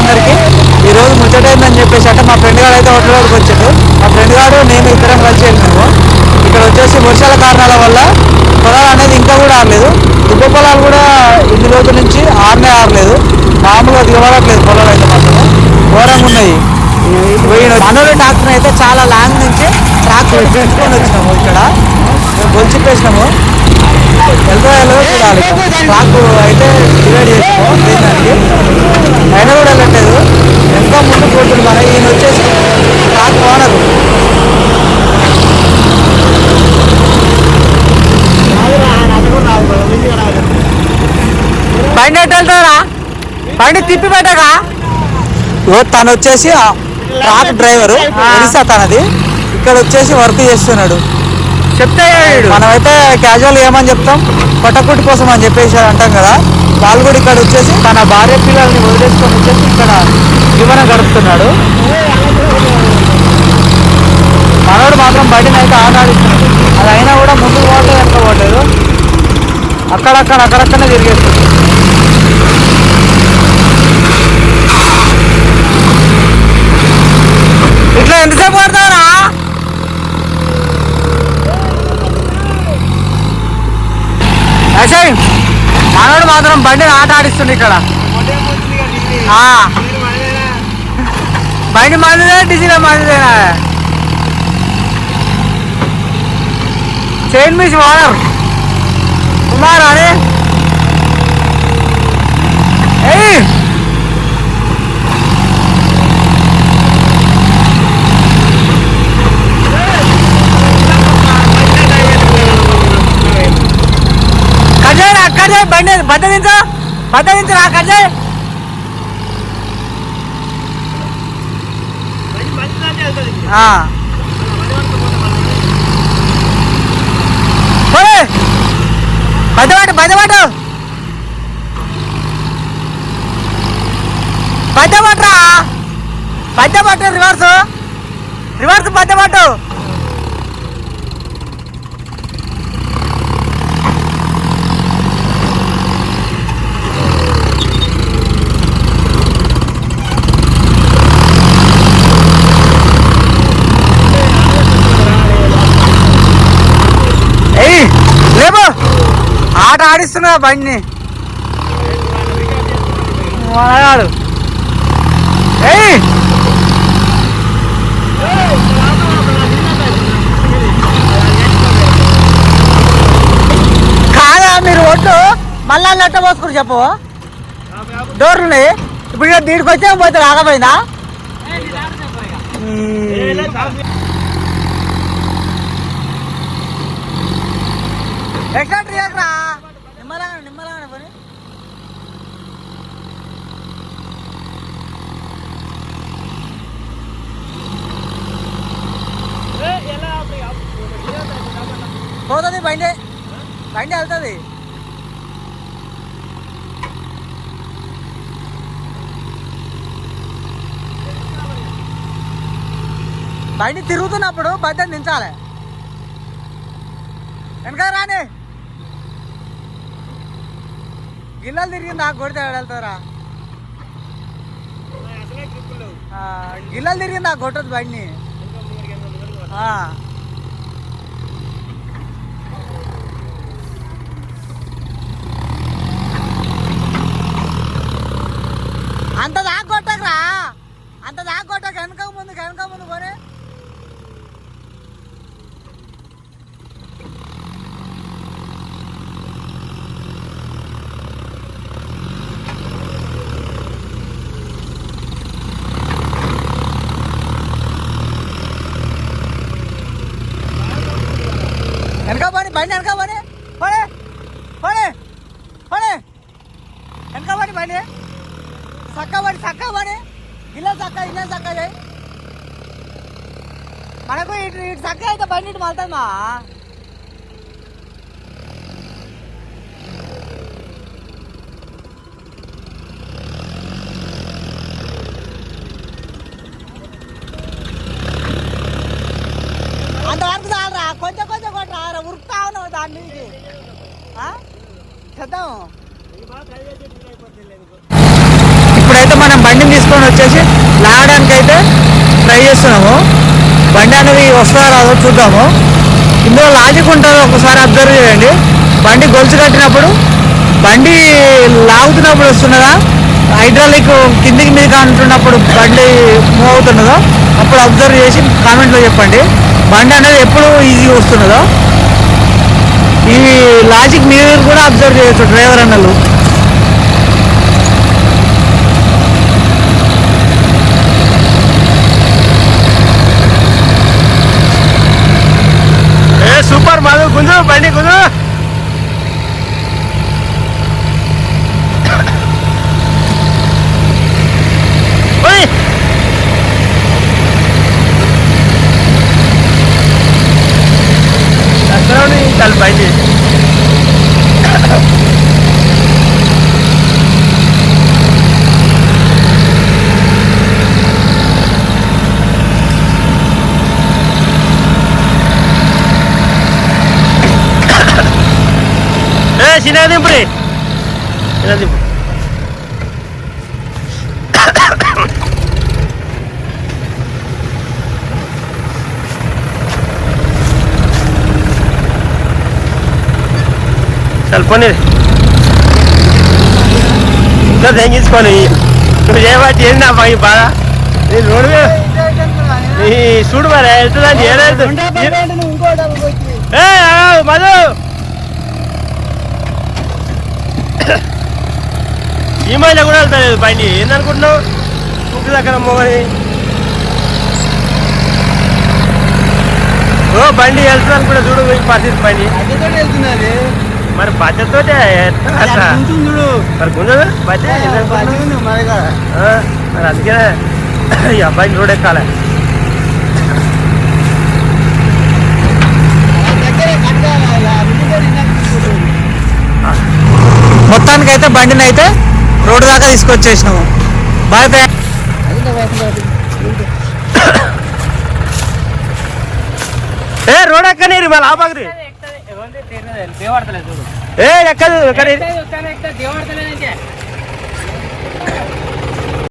అందరికి. ఈ రోజు ముచ్చటైందని చెప్పేసి అంటే మా ఫ్రెండ్ గారు అయితే హోటల్ వరకు వచ్చాడు. మా ఫ్రెండ్ గారు నేను ఇద్దరం కలిసి వెళ్ళినాము. ఇక్కడ వచ్చేసి వర్షాల కారణాల వల్ల పొలాలు అనేది ఇంకా కూడా ఆరలేదు. దుబ్బ పొలాలు కూడా ఇన్ని రోజుల నుంచి ఆరనే ఆరలేదు. మామూలుగా దిగబడట్లేదు పొలాలు అయితే మాత్రం ఘోరంగా ఉన్నాయి. మనోడు డాక్టర్ అయితే చాలా లాంగ్ నుంచి ట్రాక్టర్ పెట్టుకొని వచ్చినాము ఇక్కడ. గొలిచిపేసినాము వెళ్తా వెళ్ళదో చూడాలి. ట్రాక్ అయితే డివైడ్ చేసాము దేనికి అయినా కూడా వెళ్ళట్లేదు ఎంతో ముందు పోతుంది మన ఈయన వచ్చేసి ట్రాక్ ఓనర్. బండి ఎట్టు వెళ్తారా బండి తిప్పి పెట్టగా తను వచ్చేసి ట్రాక్ డ్రైవరు. ఒరిస్సా తనది. ఇక్కడ వచ్చేసి వర్క్ చేస్తున్నాడు. చెప్తే. మనమైతే క్యాజువల్ ఏమని చెప్తాం? పొట్టకుట్టి కోసం అని చెప్పేసి అంటాం కదా. వాళ్ళు కూడా ఇక్కడ వచ్చేసి తన భార్య పిల్లల్ని వదిలేసుకొని వచ్చేసి ఇక్కడ జీవనం గడుపుతున్నాడు. మనోడు మాత్రం బండిని అయితే ఆనాడిస్తున్నాడు. అది అయినా కూడా ముందుకు పోవట్లేదు వెనక పోవట్లేదు. అక్కడక్కడ అక్కడక్కడనే తిరిగేస్తుంది. మనోడు మాత్రం బండిని ఆట ఆడిస్తుంది ఇక్కడ ఆ. బండి మందిదే డీజిల్ మందిదేనా చైన్ మిస్ ఓనర్ కుమార్ అని కట్ రా కట్ చేయి బండి బద్దలించు బద్దలించు రా కట్ బయటపాటు ఆ. పోనీ. బద్దవాటు రివర్స్. రివర్స్ బయటపాటు ఏయ్ లేబో ఆట ఆడిస్తున్నా బండిని. మనగాడు ఏయ్! కాదా మీరు ఒడ్డు మళ్ళా నెట్ట పోసుకుని చెప్పు? డోర్లు ఇప్పుడు ఇక దీనికి వచ్చే పోతే రాకపోయిందా ఎక్కడ పని. పోతుంది బండి. బండి వెళ్తుంది. బండి తిరుగుతున్నప్పుడు బండి దించాలి వెనక రాని. గిల్లలు తిరిగింది నాకు కొడితే వెళ్తారా గిల్లలు తిరిగింది నాకు కొట్టదు బండి అంత దాకా కొట్టకరా. అంత దాకా కొట్టక. వెనక ముందు వెనక ముందు కొని వెనక పని బండి వెనక పని పడే పడే పడే వెనక పని బండి చక్క పడి చక్క పని ఇలా చక్క ఇలా చక్క చేయి మనకు ఇటు ఇటు చక్క అయితే బండి ఇటు మళ్తుందా అంతవరకు చేద్దాం ఇప్పుడైతే మనం బండిని తీసుకొని వచ్చేసి లాగడానికి అయితే ట్రై చేస్తున్నాము. బండి అనేది వస్తుందో రాదో చూద్దాము. ఇందులో లాజిక్ ఉంటుందో ఒకసారి అబ్జర్వ్ చేయండి. బండి గొలుసు కట్టినప్పుడు బండి లాగుతున్నప్పుడు వస్తున్నదా హైడ్రాలిక్ కిందికి మీద అంటున్నప్పుడు బండి మూవ్ అవుతున్నదో అప్పుడు అబ్జర్వ్ చేసి కామెంట్లో చెప్పండి. బండి అనేది ఎప్పుడు ఈజీ వస్తున్నదో. ఈ లాజిక్ మీరు కూడా అబ్జర్వ్ చేయొచ్చు డ్రైవర్ అన్నలు ఏ సూపర్ మధు గుంజు బండి గుంజు ఓయ్ అసలు చాలు బండి ఏ చిన్న దింపురి చిన్న దింపు చల్ పోనీ ఇంకా తెంగించుకొని నువ్వు చేయబట్టి ఏంది అమ్మా ఈ బాధ నీ రోడ్డు మీద నీ చూడు మరి ఆగు, మధు ఈ మధ్య కూడా వెళ్తాలేదు బండి ఏందనుకుంటున్నావు కుక్కు దగ్గర మోగని ఓ బండి వెళ్తున్నాను కూడా చూడు ఈ పరిస్థితి బండి వెళ్తున్నది మరి బాధ్యతతో చూడు. మరి ఏందనుకుంటున్నావు? మరి ఆ, మరి అందుకే ఈ అబ్బాయిని రోడ్ ఎక్కాలి. మొత్తానికి అయితే బండిని అయితే రోడ్డు దాకా తీసుకొచ్చేసినాము. Boyfriend. ఏ రోడ్ ఎక్కనీరు మళ్ళీ ఆపాకరి ఏ ఎక్కదు ఎక్కనీరు?